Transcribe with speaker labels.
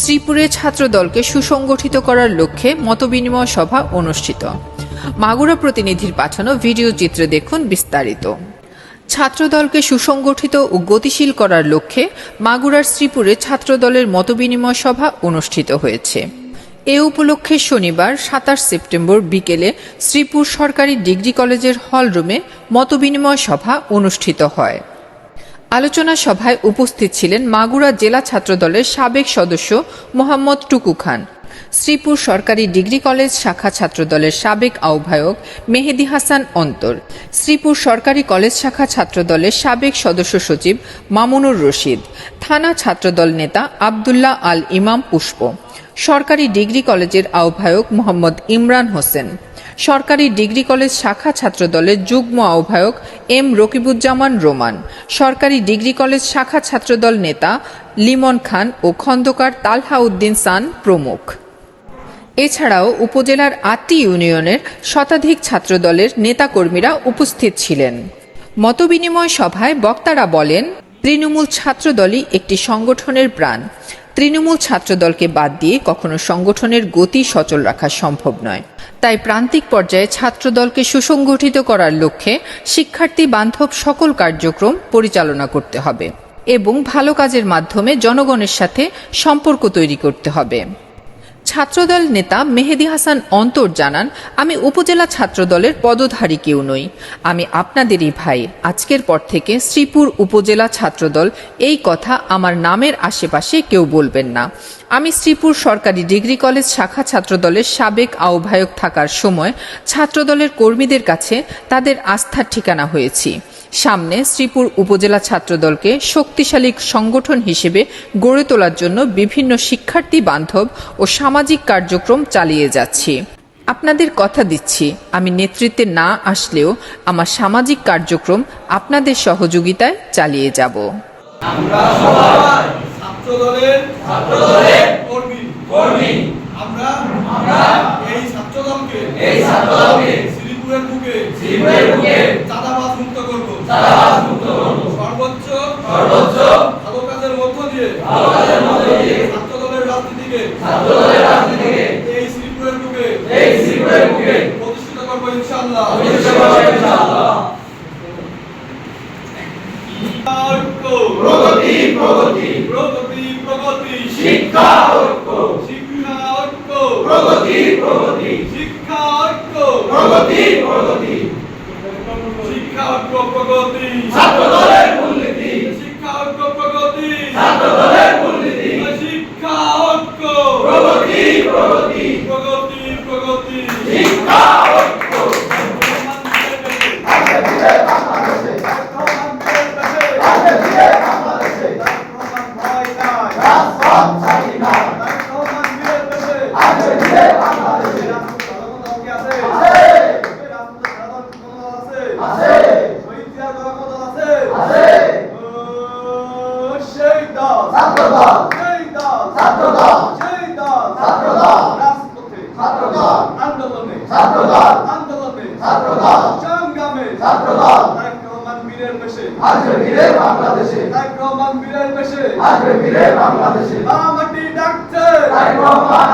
Speaker 1: শ্রীপুরে ছাত্রদলকে সুসংগঠিত করার লক্ষ্যে মতবিনিময় সভা অনুষ্ঠিত। মাগুরা প্রতিনিধির পাঠানো ভিডিও চিত্রে দেখুন বিস্তারিত। ছাত্রদলকে সুসংগঠিত ও গতিশীল করার লক্ষ্যে মাগুরার শ্রীপুরে ছাত্রদলের মতবিনিময় সভা অনুষ্ঠিত হয়েছে। এ উপলক্ষে শনিবার, সাতাশ সেপ্টেম্বর বিকেলে শ্রীপুর সরকারি ডিগ্রি কলেজের হলরুমে মতবিনিময় সভা অনুষ্ঠিত হয়। আলোচনা সভায় উপস্থিত ছিলেন মাগুরা জেলা ছাত্রদলের সাবেক সদস্য মোহাম্মদ টুকু খান। শ্রীপুর সরকারি ডিগ্রি কলেজ শাখা ছাত্রদলের সাবেক আহ্বায়ক মেহেদি হাসান অন্তর। শ্রীপুর সরকারি কলেজ শাখা ছাত্রদলের সাবেক সদস্য সচিব মামুনুর রশিদ। থানা ছাত্রদল নেতা আবদুল্লাহ আল ইমাম পুষ্প। সরকারি ডিগ্রি কলেজের আহ্বায়ক মোহাম্মদ ইমরান হোসেন। সরকারি ডিগ্রি কলেজ শাখা ছাত্রদলের যুগ্ম আহ্বায়ক এম রকিবুজ্জামান রোমান। সরকারি ডিগ্রি কলেজ শাখা ছাত্রদল নেতা লিমন খান ও খন্দকার তালহা উদ্দিন সান প্রমুখ। এছাড়াও উপজেলার আটটি ইউনিয়নের শতাধিক ছাত্রদলের নেতাকর্মীরা উপস্থিত ছিলেন। মতবিনিময় সভায় বক্তারা বলেন, তৃণমূল ছাত্রদলই একটি সংগঠনের প্রাণ। তৃণমূল ছাত্রদলকে বাদ দিয়ে কখনো সংগঠনের গতি সচল রাখা সম্ভব নয়। তাই প্রান্তিক পর্যায়ে ছাত্রদলকে সুসংগঠিত করার লক্ষ্যে শিক্ষার্থী বান্ধব সকল কার্যক্রম পরিচালনা করতে হবে এবং ভালো কাজের মাধ্যমে জনগণের সাথে সম্পর্ক তৈরি করতে হবে। ছাত্রদল নেতা মেহেদি হাসান অন্তর জানান, আমি উপজেলা ছাত্রদলের পদধারী কেউ নই। আমি আপনাদেরই ভাই। আজকের পর থেকে শ্রীপুর উপজেলা ছাত্রদল, এই কথা আমার নামের আশেপাশে কেউ বলবেন না। আমি শ্রীপুর সরকারি ডিগ্রি কলেজ শাখা ছাত্রদলের সাবেক আহ্বায়ক থাকার সময় ছাত্রদলের কর্মীদের কাছে তাদের আস্থার ঠিকানা হয়েছি। সামনে শ্রীপুর উপজেলা ছাত্রদলকে শক্তিশালী সংগঠন হিসেবে গড়ে তোলার জন্য বিভিন্ন শিক্ষার্থী বান্ধব ও সামাজিক কার্যক্রম চালিয়ে যাচ্ছি। আপনাদের কথা দিচ্ছি আমি নেতৃত্বে না আসলেও আমার সামাজিক কার্যক্রম আপনাদের সহযোগিতায় চালিয়ে যাব।
Speaker 2: ছাত্রদলের ছাত্রদলের কর্মী কর্মী। আমরা আমরা এই ছাত্রদলকে এই ছাত্রদলকে শ্রীপুরের বুকে শ্রীপুরের বুকে সর্বোচ্চ সর্বোচ্চ ভালো কাজের মধ্য দিয়ে ভালো কাজের মধ্য দিয়ে ছাত্রদলের রাজনীতিকে ছাত্রদলের রাজনীতিকে এই শ্রীপুরের বুকে এই শ্রীপুরের বুকে প্রতিষ্ঠিত করব ইনশাআল্লাহ। প্রতিষ্ঠিত করব ইনশাআল্লাহ। প্রগতি প্রগতি। প্রগতি প্রগতি। শিক্ষা ঐক্য। শিক্ষা ঐক্য। প্রগতি প্রগতি। শিক্ষা ঐক্য। প্রগতি প্রগতি। শিক্ষা ঐক্য প্রগতি। ছাত্রদলের মূলনীতি। শিক্ষা ঐক্য প্রগতি। ছাত্রদলের মূলনীতি। শিক্ষা ঐক্য। প্রগতি প্রগতি। প্রগতি প্রগতি। শিক্ষা বেশে
Speaker 3: আসবে ফিরে বাংলাদেশে।
Speaker 2: তারেক রহমান বীরের বেশে।
Speaker 3: আসবে ফিরে বাংলাদেশে।
Speaker 2: মাটি ডাকছে।
Speaker 3: তাই রহমান